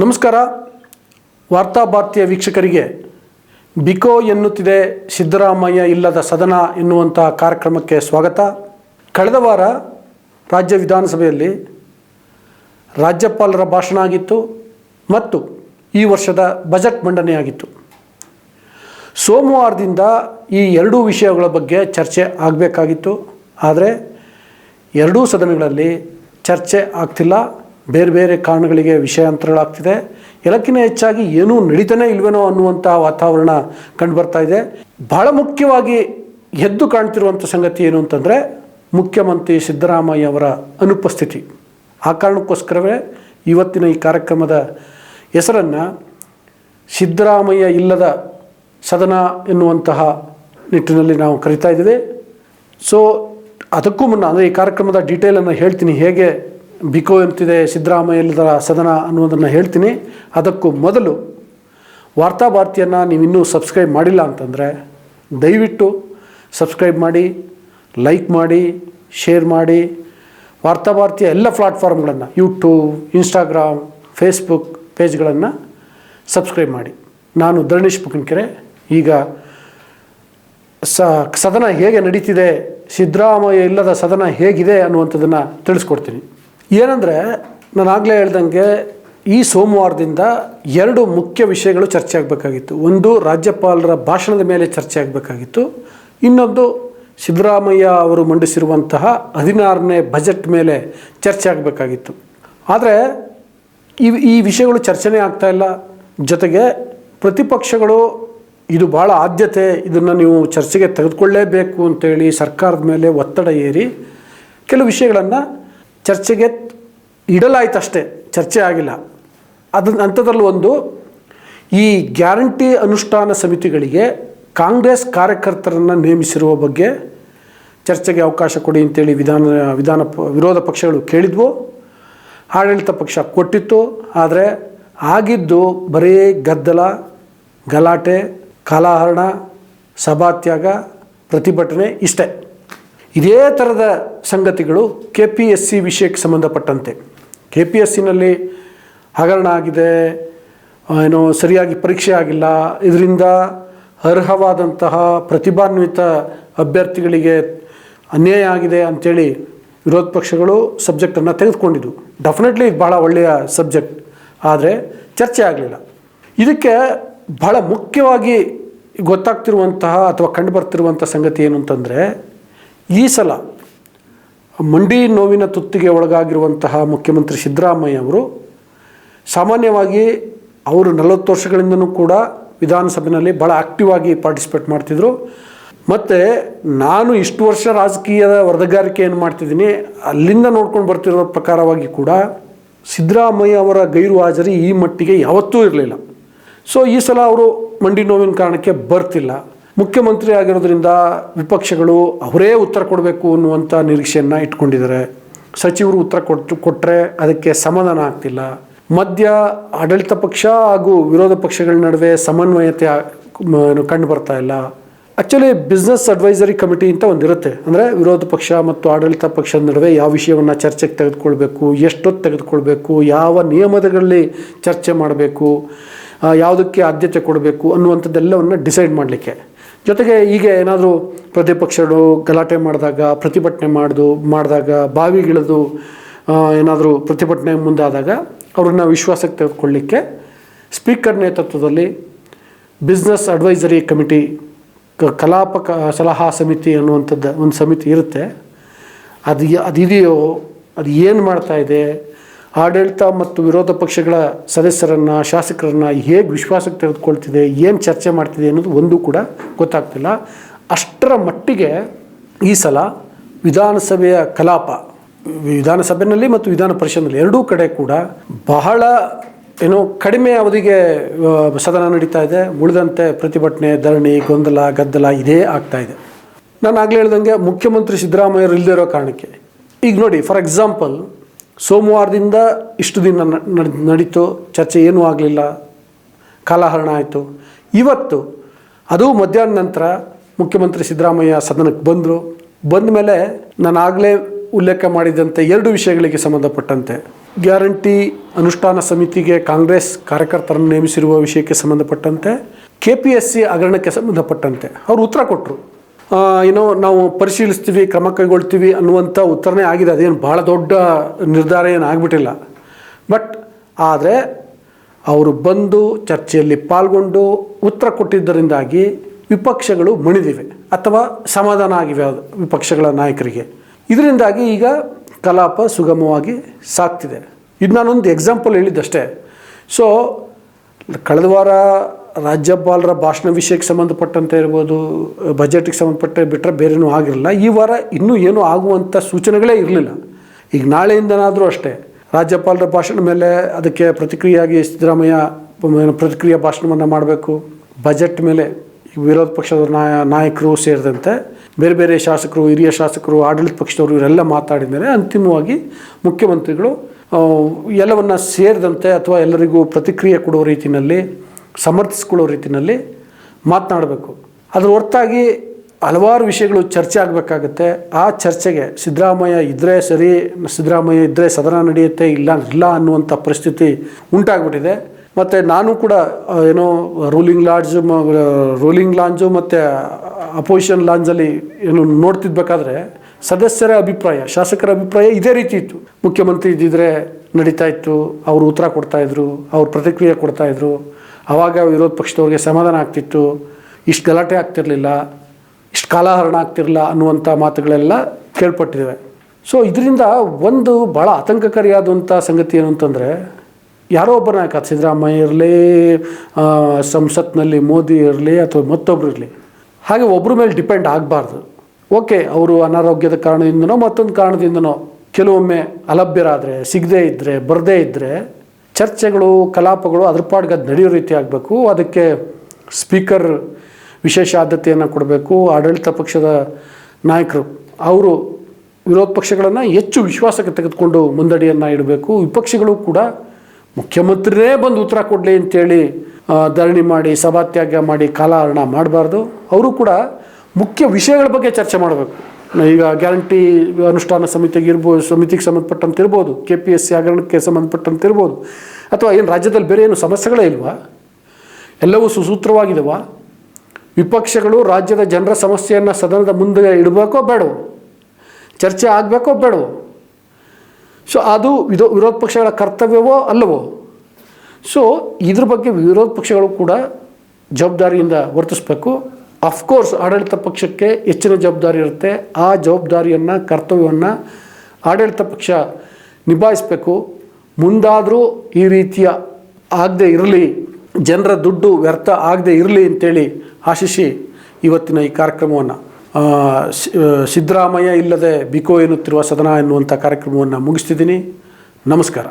ನಮಸ್ಕಾರ. ವಾರ್ತಾ ಭಾರತೀಯ ವೀಕ್ಷಕರಿಗೆ, ಬಿಕೋ ಎನ್ನುತ್ತಿದೆ ಸಿದ್ದರಾಮಯ್ಯ ಇಲ್ಲದ ಸದನ ಎನ್ನುವಂಥ ಕಾರ್ಯಕ್ರಮಕ್ಕೆ ಸ್ವಾಗತ. ಕಳೆದ ವಾರ ರಾಜ್ಯ ವಿಧಾನಸಭೆಯಲ್ಲಿ ರಾಜ್ಯಪಾಲರ ಭಾಷಣ ಆಗಿತ್ತು ಮತ್ತು ಈ ವರ್ಷದ ಬಜೆಟ್ ಮಂಡನೆಯಾಗಿತ್ತು ಸೋಮವಾರದಿಂದ ಈ ಎರಡೂ ವಿಷಯಗಳ ಬಗ್ಗೆ ಚರ್ಚೆ ಆಗಬೇಕಾಗಿತ್ತು. ಆದರೆ ಎರಡೂ ಸದನಗಳಲ್ಲಿ ಚರ್ಚೆ ಆಗ್ತಿಲ್ಲ. ಬೇರೆ ಬೇರೆ ಕಾರಣಗಳಿಗೆ ವಿಷಯಾಂತರಗಳಾಗ್ತಿದೆ. ಎಲ್ಲಕ್ಕಿಂತ ಹೆಚ್ಚಾಗಿ ಏನೂ ನಡೀತಾನೆ ಇಲ್ವೇನೋ ಅನ್ನುವಂಥ ವಾತಾವರಣ ಕಂಡುಬರ್ತಾ ಇದೆ. ಬಹಳ ಮುಖ್ಯವಾಗಿ ಎದ್ದು ಕಾಣ್ತಿರುವಂಥ ಸಂಗತಿ ಏನು ಅಂತಂದರೆ ಮುಖ್ಯಮಂತ್ರಿ ಸಿದ್ದರಾಮಯ್ಯ ಅವರ ಅನುಪಸ್ಥಿತಿ. ಆ ಕಾರಣಕ್ಕೋಸ್ಕರವೇ ಇವತ್ತಿನ ಈ ಕಾರ್ಯಕ್ರಮದ ಹೆಸರನ್ನು ಸಿದ್ದರಾಮಯ್ಯ ಇಲ್ಲದ ಸದನ ಎನ್ನುವಂತಹ ನಿಟ್ಟಿನಲ್ಲಿ ನಾವು ಕರಿತಾ ಇದ್ದೀವಿ. ಸೊ ಅದಕ್ಕೂ ಮುನ್ನ, ಅಂದರೆ ಈ ಕಾರ್ಯಕ್ರಮದ ಡೀಟೇಲನ್ನು ಹೇಳ್ತೀನಿ, ಹೇಗೆ ಬಿಕೋ ಎಂತಿದೆ ಸಿದ್ದರಾಮಯ್ಯ ಇಲ್ಲದ ಸದನ ಅನ್ನೋದನ್ನು ಹೇಳ್ತೀನಿ. ಅದಕ್ಕೂ ಮೊದಲು ವಾರ್ತಾ ಭಾರತಿಯನ್ನು ನೀವು ಇನ್ನೂ ಸಬ್ಸ್ಕ್ರೈಬ್ ಮಾಡಿಲ್ಲ ಅಂತಂದರೆ ದಯವಿಟ್ಟು ಸಬ್ಸ್ಕ್ರೈಬ್ ಮಾಡಿ, ಲೈಕ್ ಮಾಡಿ, ಶೇರ್ ಮಾಡಿ. ವಾರ್ತಾ ಭಾರತಿಯ ಎಲ್ಲ ಪ್ಲಾಟ್ಫಾರ್ಮ್ಗಳನ್ನು, ಯೂಟ್ಯೂಬ್, ಇನ್ಸ್ಟಾಗ್ರಾಮ್, ಫೇಸ್ಬುಕ್ ಪೇಜ್ಗಳನ್ನು ಸಬ್ಸ್ಕ್ರೈಬ್ ಮಾಡಿ. ನಾನು ಧರಣೇಶ್ ಪುಕನ್ಕೆರೆ. ಈಗ ಸದನ ಹೇಗೆ ನಡೀತಿದೆ, ಸಿದ್ದರಾಮಯ್ಯ ಇಲ್ಲದ ಸದನ ಹೇಗಿದೆ ಅನ್ನುವಂಥದ್ದನ್ನು ತಿಳಿಸ್ಕೊಡ್ತೀನಿ. ಏನಂದರೆ, ನಾನು ಆಗಲೇ ಹೇಳ್ದಂಗೆ ಈ ಸೋಮವಾರದಿಂದ ಎರಡು ಮುಖ್ಯ ವಿಷಯಗಳು ಚರ್ಚೆ ಆಗಬೇಕಾಗಿತ್ತು. ಒಂದು, ರಾಜ್ಯಪಾಲರ ಭಾಷಣದ ಮೇಲೆ ಚರ್ಚೆ ಆಗಬೇಕಾಗಿತ್ತು. ಇನ್ನೊಂದು, ಸಿದ್ದರಾಮಯ್ಯ ಅವರು ಮಂಡಿಸಿರುವಂತಹ ಹದಿನಾರನೇ ಬಜೆಟ್ ಮೇಲೆ ಚರ್ಚೆ ಆಗಬೇಕಾಗಿತ್ತು. ಆದರೆ, ಈ ಈ ವಿಷಯಗಳು ಚರ್ಚೆನೇ ಆಗ್ತಾ ಇಲ್ಲ. ಜೊತೆಗೆ ಪ್ರತಿಪಕ್ಷಗಳು, ಇದು ಭಾಳ ಆದ್ಯತೆ, ಇದನ್ನು ನೀವು ಚರ್ಚೆಗೆ ತೆಗೆದುಕೊಳ್ಳೇಬೇಕು ಅಂತೇಳಿ ಸರ್ಕಾರದ ಮೇಲೆ ಒತ್ತಡ ಏರಿ ಕೆಲವು ವಿಷಯಗಳನ್ನು ಚರ್ಚೆಗೆ ಇಡಲಾಯ್ತಷ್ಟೇ ಚರ್ಚೆ ಆಗಿಲ್ಲ. ಅದ ಅಂಥದ್ರಲ್ಲಿ ಒಂದು, ಈ ಗ್ಯಾರಂಟಿ ಅನುಷ್ಠಾನ ಸಮಿತಿಗಳಿಗೆ ಕಾಂಗ್ರೆಸ್ ಕಾರ್ಯಕರ್ತರನ್ನು ನೇಮಿಸಿರುವ ಬಗ್ಗೆ ಚರ್ಚೆಗೆ ಅವಕಾಶ ಕೊಡಿ ಅಂತೇಳಿ ವಿಧಾನ ವಿಧಾನ ವಿರೋಧ ಪಕ್ಷಗಳು ಕೇಳಿದ್ವು. ಆಡಳಿತ ಪಕ್ಷ ಕೊಟ್ಟಿತ್ತು, ಆದರೆ ಆಗಿದ್ದು ಬರೀ ಗದ್ದಲ, ಗಲಾಟೆ, ಕಾಲಹರಣ, ಸಭಾತ್ಯಾಗ, ಪ್ರತಿಭಟನೆ ಇಷ್ಟೇ. ಇದೇ ಥರದ ಸಂಗತಿಗಳು ಕೆ ಪಿ ಎಸ್ ಸಿ ವಿಷಯಕ್ಕೆ ಸಂಬಂಧಪಟ್ಟಂತೆ. ಕೆ ಪಿ ಎಸ್ ಸಿನಲ್ಲಿ ಹಗರಣ ಆಗಿದೆ ಏನು ಸರಿಯಾಗಿ ಪರೀಕ್ಷೆ ಆಗಿಲ್ಲ, ಇದರಿಂದ ಅರ್ಹವಾದಂತಹ ಪ್ರತಿಭಾನ್ವಿತ ಅಭ್ಯರ್ಥಿಗಳಿಗೆ ಅನ್ಯಾಯ ಆಗಿದೆ ಅಂಥೇಳಿ ವಿರೋಧ ಪಕ್ಷಗಳು ಸಬ್ಜೆಕ್ಟನ್ನು ತೆಗೆದುಕೊಂಡಿದ್ವು ಡೆಫಿನೆಟ್ಲಿ ಇದು ಭಾಳ ಒಳ್ಳೆಯ ಸಬ್ಜೆಕ್ಟ್, ಆದರೆ ಚರ್ಚೆ ಆಗಲಿಲ್ಲ. ಇದಕ್ಕೆ ಬಹಳ ಮುಖ್ಯವಾಗಿ ಗೊತ್ತಾಗ್ತಿರುವಂತಹ ಅಥವಾ ಕಂಡುಬರ್ತಿರುವಂಥ ಸಂಗತಿ ಏನು ಅಂತಂದರೆ, ಈ ಸಲ ಮಂಡಿ ನೋವಿನ ತುತ್ತಿಗೆ ಒಳಗಾಗಿರುವಂತಹ ಮುಖ್ಯಮಂತ್ರಿ ಸಿದ್ದರಾಮಯ್ಯ ಅವರು ಸಾಮಾನ್ಯವಾಗಿ ಅವರು ನಲವತ್ತು ವರ್ಷಗಳಿಂದನೂ ಕೂಡ ವಿಧಾನಸಭೆಯಲ್ಲಿ ಭಾಳ ಆಕ್ಟಿವ್ ಆಗಿ ಪಾರ್ಟಿಸಿಪೇಟ್ ಮಾಡ್ತಿದ್ರು. ಮತ್ತು ನಾನು ಇಷ್ಟು ವರ್ಷ ರಾಜಕೀಯದ ವರದಗಾರಿಕೆಯನ್ನು ಮಾಡ್ತಿದ್ದೀನಿ. ಅಲ್ಲಿಂದ ನೋಡ್ಕೊಂಡು ಬರ್ತಿರೋ ಪ್ರಕಾರವಾಗಿ ಕೂಡ ಸಿದ್ದರಾಮಯ್ಯ ಅವರ ಗೈರು ಹಾಜರಿ ಈ ಮಟ್ಟಿಗೆ ಯಾವತ್ತೂ ಇರಲಿಲ್ಲ. ಸೊ ಈ ಸಲ ಅವರು ಮಂಡಿ ನೋವಿನ ಕಾರಣಕ್ಕೆ ಬರ್ತಿಲ್ಲ. ಮುಖ್ಯಮಂತ್ರಿ ಆಗಿರೋದ್ರಿಂದ ವಿಪಕ್ಷಗಳು ಅವರೇ ಉತ್ತರ ಕೊಡಬೇಕು ಅನ್ನುವಂಥ ನಿರೀಕ್ಷೆಯನ್ನು ಇಟ್ಕೊಂಡಿದ್ದಾರೆ. ಸಚಿವರು ಉತ್ತರ ಕೊಟ್ಟು ಕೊಟ್ಟರೆ ಅದಕ್ಕೆ ಸಮಾಧಾನ ಆಗ್ತಿಲ್ಲ. ಮಧ್ಯ ಆಡಳಿತ ಪಕ್ಷ ಹಾಗೂ ವಿರೋಧ ಪಕ್ಷಗಳ ನಡುವೆ ಸಮನ್ವಯತೆ ಕಂಡು ಬರ್ತಾ ಇಲ್ಲ. ಆ್ಯಕ್ಚುಲಿ ಬಿಸ್ನೆಸ್ ಅಡ್ವೈಸರಿ ಕಮಿಟಿ ಅಂತ ಒಂದಿರುತ್ತೆ. ಅಂದರೆ ವಿರೋಧ ಪಕ್ಷ ಮತ್ತು ಆಡಳಿತ ಪಕ್ಷದ ನಡುವೆ ಯಾವ ವಿಷಯವನ್ನು ಚರ್ಚೆಗೆ ತೆಗೆದುಕೊಳ್ಬೇಕು, ಎಷ್ಟೊತ್ತು ತೆಗೆದುಕೊಳ್ಬೇಕು, ಯಾವ ನಿಯಮಗಳಲ್ಲಿ ಚರ್ಚೆ ಮಾಡಬೇಕು ಯಾವುದಕ್ಕೆ ಆದ್ಯತೆ ಕೊಡಬೇಕು ಅನ್ನುವಂಥದ್ದೆಲ್ಲವನ್ನು ಡಿಸೈಡ್ ಮಾಡಲಿಕ್ಕೆ. ಜೊತೆಗೆ ಈಗ ಏನಾದರೂ ಪ್ರತಿಪಕ್ಷಗಳು ಗಲಾಟೆ ಮಾಡಿದಾಗ, ಪ್ರತಿಭಟನೆ ಮಾಡ್ದು, ಮಾಡಿದಾಗ ಬಾವಿಗಿಳಿದು ಏನಾದರೂ ಪ್ರತಿಭಟನೆ ಮುಂದಾದಾಗ ಅವ್ರನ್ನ ವಿಶ್ವಾಸಕ್ಕೆ ತೆಗೆದುಕೊಳ್ಳಿಕ್ಕೆ ಸ್ಪೀಕರ್ ನೇತೃತ್ವದಲ್ಲಿ ಬಿಸ್ನೆಸ್ ಅಡ್ವೈಸರಿ ಕಮಿಟಿ ಕಲಾಪ ಸಲಹಾ ಸಮಿತಿ ಅನ್ನುವಂಥದ್ದು ಒಂದು ಸಮಿತಿ ಇರುತ್ತೆ. ಅದು ಅದು ಅದಿದೆಯೋ ಅದು ಏನು ಮಾಡ್ತಾ ಇದೆ ಆಡಳಿತ ಮತ್ತು ವಿರೋಧ ಪಕ್ಷಗಳ ಸದಸ್ಯರನ್ನು, ಶಾಸಕರನ್ನು ಹೇಗೆ ವಿಶ್ವಾಸಕ್ಕೆ ತೆಗೆದುಕೊಳ್ತಿದೆ, ಏನು ಚರ್ಚೆ ಮಾಡ್ತಿದೆ ಅನ್ನೋದು ಒಂದೂ ಕೂಡ ಗೊತ್ತಾಗ್ತಿಲ್ಲ. ಅಷ್ಟರ ಮಟ್ಟಿಗೆ ಈ ಸಲ ವಿಧಾನಸಭೆಯ ಕಲಾಪ ವಿಧಾನಸಭೆಯಲ್ಲಿ ಮತ್ತು ವಿಧಾನ ಪರಿಷತ್ನಲ್ಲಿ ಎರಡೂ ಕಡೆ ಕೂಡ ಬಹಳ ಏನೋ ಕಡಿಮೆ ಅವಧಿಗೆ ಸದನ ನಡೀತಾ ಇದೆ. ಉಳಿದಂತೆ ಪ್ರತಿಭಟನೆ, ಧರಣಿ, ಗೊಂದಲ, ಗದ್ದಲ ಇದೇ ಆಗ್ತಾ ಇದೆ. ನಾನು ಆಗಲೇ ಹೇಳ್ದಂಗೆ ಮುಖ್ಯಮಂತ್ರಿ ಸಿದ್ದರಾಮಯ್ಯರು ಇಲ್ಲದೇ ಇರೋ ಕಾರಣಕ್ಕೆ. ಈಗ ನೋಡಿ ಫಾರ್ ಎಕ್ಸಾಂಪಲ್ ಸೋಮವಾರದಿಂದ ಇಷ್ಟು ದಿನ ನಡೀತು, ಚರ್ಚೆ ಏನೂ ಆಗಲಿಲ್ಲ, ಕಾಲಹರಣ ಆಯಿತು. ಇವತ್ತು, ಅದು ಮಧ್ಯಾಹ್ನ ನಂತರ ಮುಖ್ಯಮಂತ್ರಿ ಸಿದ್ದರಾಮಯ್ಯ ಸದನಕ್ಕೆ ಬಂದರು. ಬಂದರು. ಬಂದ ಮೇಲೆ ನಾನು ಆಗಲೇ ಉಲ್ಲೇಖ ಮಾಡಿದಂತೆ ಎರಡು ವಿಷಯಗಳಿಗೆ ಸಂಬಂಧಪಟ್ಟಂತೆ. ಗ್ಯಾರಂಟಿ ಅನುಷ್ಠಾನ ಸಮಿತಿಗೆ ಕಾಂಗ್ರೆಸ್ ಕಾರ್ಯಕರ್ತರನ್ನು ನೇಮಿಸಿರುವ ವಿಷಯಕ್ಕೆ ಸಂಬಂಧಪಟ್ಟಂತೆ. ಕೆ ಪಿ ಎಸ್ ಸಿ ಹಗರಣಕ್ಕೆ ಸಂಬಂಧಪಟ್ಟಂತೆ. ಅವರು ಉತ್ತರ ಕೊಟ್ಟರು ಏನೋ ನಾವು ಪರಿಶೀಲಿಸ್ತೀವಿ, ಕ್ರಮ ಕೈಗೊಳ್ತೀವಿ ಅನ್ನುವಂಥ ಉತ್ತರನೇ ಆಗಿದೆ. ಅದೇನು ಭಾಳ ದೊಡ್ಡ ನಿರ್ಧಾರ ಏನು ಆಗಿಬಿಟ್ಟಿಲ್ಲ. ಬಟ್ ಆದರೆ ಅವರು ಬಂದು ಚರ್ಚೆಯಲ್ಲಿ ಪಾಲ್ಗೊಂಡು ಉತ್ತರ ಕೊಟ್ಟಿದ್ದರಿಂದಾಗಿ ವಿಪಕ್ಷಗಳು ಮಣಿದಿವೆ ಅಥವಾ ಸಮಾಧಾನ ಆಗಿವೆ ಅದು ವಿಪಕ್ಷಗಳ ನಾಯಕರಿಗೆ. ಇದರಿಂದಾಗಿ ಈಗ ಕಲಾಪ ಸುಗಮವಾಗಿ ಸಾಗ್ತಿದೆ. ಇದು ನಾನೊಂದು ಎಕ್ಸಾಂಪಲ್ ಹೇಳಿದ್ದಷ್ಟೇ. ಸೊ ಕಳೆದ ವಾರ ರಾಜ್ಯಪಾಲರ ಭಾಷಣ ವಿಷಯಕ್ಕೆ ಸಂಬಂಧಪಟ್ಟಂತೆ ಇರ್ಬೋದು ಬಜೆಟ್ಗೆ ಸಂಬಂಧಪಟ್ಟ ಬಿಟ್ಟರೆ ಬೇರೆನೂ ಆಗಿರಲಿಲ್ಲ. ಈ ವಾರ ಇನ್ನೂ ಏನೂ ಆಗುವಂಥ ಸೂಚನೆಗಳೇ ಇರಲಿಲ್ಲ. ಈಗ ನಾಳೆಯಿಂದನಾದರೂ ಅಷ್ಟೇ ರಾಜ್ಯಪಾಲರ ಭಾಷಣ ಮೇಲೆ ಅದಕ್ಕೆ ಪ್ರತಿಕ್ರಿಯೆಯಾಗಿ ಸಿದ್ದರಾಮಯ್ಯ ಪ್ರತಿಕ್ರಿಯೆ ಭಾಷಣವನ್ನು ಮಾಡಬೇಕು. ಬಜೆಟ್ ಮೇಲೆ ವಿರೋಧ ಪಕ್ಷದ ನಾಯ, ನಾಯಕರು ಸೇರಿದಂತೆ ಬೇರೆ ಬೇರೆ ಶಾಸಕರು, ಹಿರಿಯ ಶಾಸಕರು, ಆಡಳಿತ ಪಕ್ಷದವರು ಇವರೆಲ್ಲ ಮಾತಾಡಿದರೆ ಅಂತಿಮವಾಗಿ ಮುಖ್ಯಮಂತ್ರಿಗಳು ಎಲ್ಲವನ್ನ ಸೇರಿದಂತೆ ಅಥವಾ ಎಲ್ಲರಿಗೂ ಪ್ರತಿಕ್ರಿಯೆ ಕೊಡುವ ರೀತಿಯಲ್ಲಿ ಸಮರ್ಥಿಸ್ಕೊಳ್ಳೋ ರೀತಿಯಲ್ಲಿ ಮಾತನಾಡಬೇಕು. ಅದ್ರ ಹೊರತಾಗಿ ಹಲವಾರು ವಿಷಯಗಳು ಚರ್ಚೆ ಆಗಬೇಕಾಗತ್ತೆ. ಆ ಚರ್ಚೆಗೆ ಸಿದ್ದರಾಮಯ್ಯ ಇದ್ದರೆ ಸರಿ, ಸಿದ್ದರಾಮಯ್ಯ ಇದ್ದರೆ ಸದನ ನಡೆಯುತ್ತೆ, ಇಲ್ಲ ಇಲ್ಲ ಅನ್ನುವಂಥ ಪರಿಸ್ಥಿತಿ ಉಂಟಾಗ್ಬಿಟ್ಟಿದೆ. ಮತ್ತು ನಾನು ಕೂಡ ಏನೋ ರೂಲಿಂಗ್ ಲಾಡ್ಜ್ ರೂಲಿಂಗ್ ಲಾಂಜು ಮತ್ತು ಅಪೋಸಿಷನ್ ಲಾಂಜಲ್ಲಿ ಏನು ನೋಡ್ತಿದ್ಬೇಕಾದ್ರೆ ಸದಸ್ಯರ ಅಭಿಪ್ರಾಯ, ಶಾಸಕರ ಅಭಿಪ್ರಾಯ ಇದೇ ರೀತಿ ಇತ್ತು. ಮುಖ್ಯಮಂತ್ರಿ ಇದ್ದಿದ್ರೆ ನಡೀತಾ ಇತ್ತು, ಅವರು ಉತ್ತರ ಕೊಡ್ತಾಯಿದ್ರು ಅವ್ರ ಪ್ರತಿಕ್ರಿಯೆ ಕೊಡ್ತಾಯಿದ್ರು ಆವಾಗ ವಿರೋಧ ಪಕ್ಷದವ್ರಿಗೆ ಸಮಾಧಾನ ಆಗ್ತಿತ್ತು. ಇಷ್ಟು ಗಲಾಟೆ ಆಗ್ತಿರಲಿಲ್ಲ, ಇಷ್ಟು ಕಾಲಹರಣ ಆಗ್ತಿರಲಿಲ್ಲ ಅನ್ನುವಂಥ ಮಾತುಗಳೆಲ್ಲ ಕೇಳ್ಪಟ್ಟಿದ್ದೇವೆ ಸೊ ಇದರಿಂದ ಒಂದು ಭಾಳ ಆತಂಕಕಾರಿಯಾದಂಥ ಸಂಗತಿ ಏನು ಅಂತಂದರೆ, ಯಾರೋ ಒಬ್ಬ ನಾಯಕ, ಸಿದ್ದರಾಮಯ್ಯ ಇರಲಿ ಸಂಸತ್ನಲ್ಲಿ ಮೋದಿ ಇರಲಿ ಅಥವಾ ಮತ್ತೊಬ್ಬರು ಇರಲಿ, ಹಾಗೆ ಒಬ್ಬರ ಮೇಲೆ ಡಿಪೆಂಡ್ ಆಗಬಾರ್ದು. ಓಕೆ, ಅವರು ಅನಾರೋಗ್ಯದ ಕಾರಣದಿಂದನೋ ಮತ್ತೊಂದು ಕಾರಣದಿಂದನೋ ಕೆಲವೊಮ್ಮೆ ಅಲಭ್ಯರಾದರೆ, ಸಿಗದೇ ಇದ್ದರೆ ಬರದೇ ಇದ್ದರೆ ಚರ್ಚೆಗಳು, ಕಲಾಪಗಳು ಅದ್ರ ಪಾಡ್ಗೆ ಅದು ನಡೆಯೋ ರೀತಿ ಆಗಬೇಕು. ಅದಕ್ಕೆ ಸ್ಪೀಕರ್ ವಿಶೇಷ ಆದ್ಯತೆಯನ್ನು ಕೊಡಬೇಕು. ಆಡಳಿತ ಪಕ್ಷದ ನಾಯಕರು, ಅವರು ವಿರೋಧ ಪಕ್ಷಗಳನ್ನು ಹೆಚ್ಚು ವಿಶ್ವಾಸಕ್ಕೆ ತೆಗೆದುಕೊಂಡು ಮುಂದಡಿಯನ್ನು ಇಡಬೇಕು. ವಿಪಕ್ಷಗಳು ಕೂಡ ಮುಖ್ಯಮಂತ್ರಿನೇ ಬಂದು ಉತ್ತರ ಕೊಡಲಿ ಅಂತೇಳಿ ಧರಣಿ ಮಾಡಿ, ಸಭಾತ್ಯಾಗ ಮಾಡಿ, ಕಾಲಹರಣ ಮಾಡಬಾರ್ದು. ಅವರು ಕೂಡ ಮುಖ್ಯ ವಿಷಯಗಳ ಬಗ್ಗೆ ಚರ್ಚೆ ಮಾಡಬೇಕು. ಈಗ ಗ್ಯಾರಂಟಿ ಅನುಷ್ಠಾನ ಸಮಿತಿಗೆ ಇರ್ಬೋದು, ಸಮಿತಿಗೆ ಸಂಬಂಧಪಟ್ಟಂತೆ ಇರ್ಬೋದು ಕೆ ಪಿ ಎಸ್ ಸಿ ಹಗರಣಕ್ಕೆ ಸಂಬಂಧಪಟ್ಟಂತೆ ಇರ್ಬೋದು ಅಥವಾ ಏನು ರಾಜ್ಯದಲ್ಲಿ ಬೇರೆ ಏನು ಸಮಸ್ಯೆಗಳೇ ಇಲ್ವಾ? ಎಲ್ಲವೂ ಸುಸೂತ್ರವಾಗಿದವಾ? ವಿಪಕ್ಷಗಳು ರಾಜ್ಯದ ಜನರ ಸಮಸ್ಯೆಯನ್ನು ಸದನದ ಮುಂದೆ ಇಡಬೇಕೋ ಬೇಡವೋ? ಚರ್ಚೆ ಆಗಬೇಕೋ ಬೇಡವೋ? ಸೊ ಅದು ವಿರೋ, ವಿರೋಧ ಪಕ್ಷಗಳ ಕರ್ತವ್ಯವೋ ಅಲ್ಲವೋ? ಸೊ ಇದ್ರ ಬಗ್ಗೆ ವಿರೋಧ ಪಕ್ಷಗಳು ಕೂಡ ಜವಾಬ್ದಾರಿಯಿಂದ ವರ್ತಿಸಬೇಕು. ಅಫ್ಕೋರ್ಸ್ ಆಡಳಿತ ಪಕ್ಷಕ್ಕೆ ಹೆಚ್ಚಿನ ಜವಾಬ್ದಾರಿ ಇರುತ್ತೆ. ಆ ಜವಾಬ್ದಾರಿಯನ್ನು, ಕರ್ತವ್ಯವನ್ನು ಆಡಳಿತ ಪಕ್ಷ ನಿಭಾಯಿಸಬೇಕು. ಮುಂದಾದರೂ ಈ ರೀತಿಯ ಆಗದೆ ಇರಲಿ, ಜನರ ದುಡ್ಡು ವ್ಯರ್ಥ ಆಗದೆ ಇರಲಿ ಅಂತೇಳಿ ಆಶಿಸಿ ಇವತ್ತಿನ ಈ ಕಾರ್ಯಕ್ರಮವನ್ನು ಸಿದ್ದರಾಮಯ್ಯ ಇಲ್ಲದೆ ಬಿಕೋ ಎನ್ನುತ್ತಿರುವ ಸದನ ಎನ್ನುವಂಥ ಕಾರ್ಯಕ್ರಮವನ್ನು ಮುಗಿಸ್ತಿದ್ದೀನಿ. ನಮಸ್ಕಾರ.